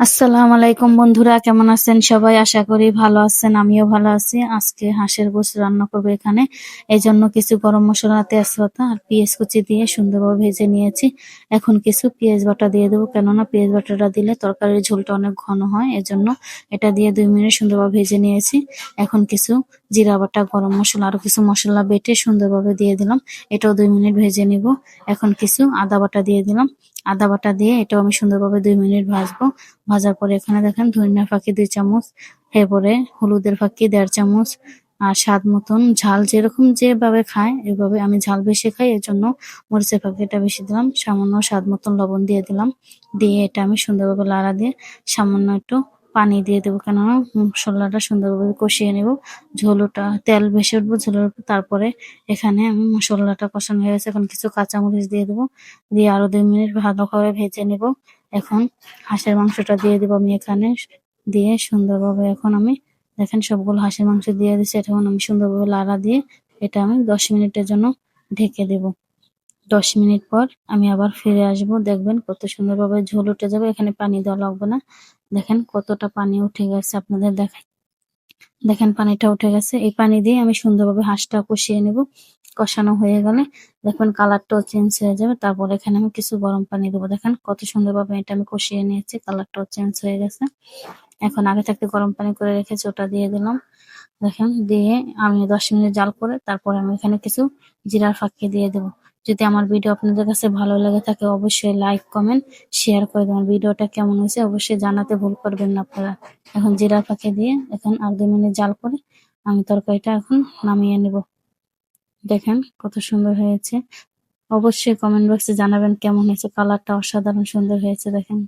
আসসালামু আলাইকুম বন্ধুরা, কেমন আছেন সবাই? আশা করি ভালো আছেন, আমিও ভালো আছি। আজকে হাঁসের গোস রান্না করব এখানে। এই জন্য কিছু গরম মশলা, তেজপাতা আর পেঁয়াজ কুচি দিয়ে সুন্দরভাবে ভেজে নিয়েছি। এখন কিছু পেঁয়াজ বাটা দিয়ে দেবো। কেননা পেঁয়াজ বাটাটা দিলে তরকারির ঝোলটা অনেক ঘন হয়, এজন্য এটা দিয়ে দুই মিনিট সুন্দরভাবে ভেজে নিয়েছি। এখন কিছু জিরা বাটা, গরম মশলা আরও কিছু মশলা বেটে সুন্দরভাবে দিয়ে দিলাম। এটাও দুই মিনিট ভেজে নিব। এখন কিছু আদা বাটা দিয়ে দিলাম। আদা বাটা দিয়ে এটাও আমি সুন্দরভাবে দুই মিনিট ভাজবো। ভাজার পরে এখানে দেখেন ধনিয়া ফাঁকি দুই চামচ, এরপরে হলুদের ফাঁকি দেড় চামচ, আর স্বাদ মতন ঝাল যেরকম যেভাবে খায়, এভাবে আমি ঝাল বেশি খাই এর জন্য মরিচের ফাঁকিটা বেশি দিলাম। সামান্য স্বাদ মতন লবণ দিয়ে দিলাম। দিয়ে এটা আমি সুন্দরভাবে লাড়া দিয়ে সামান্য একটু পানি দিয়ে দেবো কেননা মশলাটা সুন্দরভাবে কষিয়ে নেব। ঝোলটা, তেল ভেসে উঠবো, ঝোলের তারপরে এখানে মশলাটা কষানো হয়ে গেছে। এখন কিছু কাঁচামরিচ দিয়ে দেবো। দিয়ে আরও দুই মিনিট ভালো করে ভেজে নেব। এখন হাঁসের মাংসটা দিয়ে দেবো আমি এখানে। দিয়ে সুন্দরভাবে এখন আমি দেখেন সবগুলো হাঁসের মাংস দিয়ে দিচ্ছি এটা আমি সুন্দরভাবে লাড়া দিয়ে এটা আমি দশ মিনিটের জন্য ঢেকে দেব। দশ মিনিট পর আমি আবার ফিরে আসব। দেখবেন কত সুন্দরভাবে ঝোল উঠে যাবে। এখানে পানি দেওয়া লাগবে না। দেখেন কতটা পানি উঠে গেছে আপনাদের দেখাই। দেখেন পানিটা উঠে গেছে। এই পানি দিয়ে আমি সুন্দরভাবে হাঁসটা কষিয়ে নেব। কষানো হয়ে গেলে দেখবেন কালারটাও চেঞ্জ হয়ে যাবে। তারপর এখানে আমি কিছু গরম পানি দেবো। দেখেন কত সুন্দরভাবে এটা আমি কষিয়ে নিয়েছি। কালারটাও চেঞ্জ হয়ে গেছে। এখন আগে থাকতে গরম পানি করে রেখেছি, ওটা দিয়ে দিলাম। দেখেন দিয়ে আমি দশ মিনিট জাল করে তারপরে আমি এখানে কিছু জিরার ফাঁকি দিয়ে দেবো। যদি আমার ভিডিও আপনাদের কাছে ভালো লাগে থাকে, অবশ্যই লাইক কমেন্ট শেয়ার করে দেবেন। ভিডিওটা কেমন হয়েছে অবশ্যই জানাতে ভুল করবেন না আপনারা। এখন জিরা পাখি দিয়ে এখন আর দু মিনিট জাল করে আমি তরকারিটা এখন নামিয়ে নেব। দেখেন কত সুন্দর হয়েছে। অবশ্যই কমেন্ট বক্সে জানাবেন কেমন হয়েছে কালারটা অসাধারণ সুন্দর হয়েছে, দেখেন।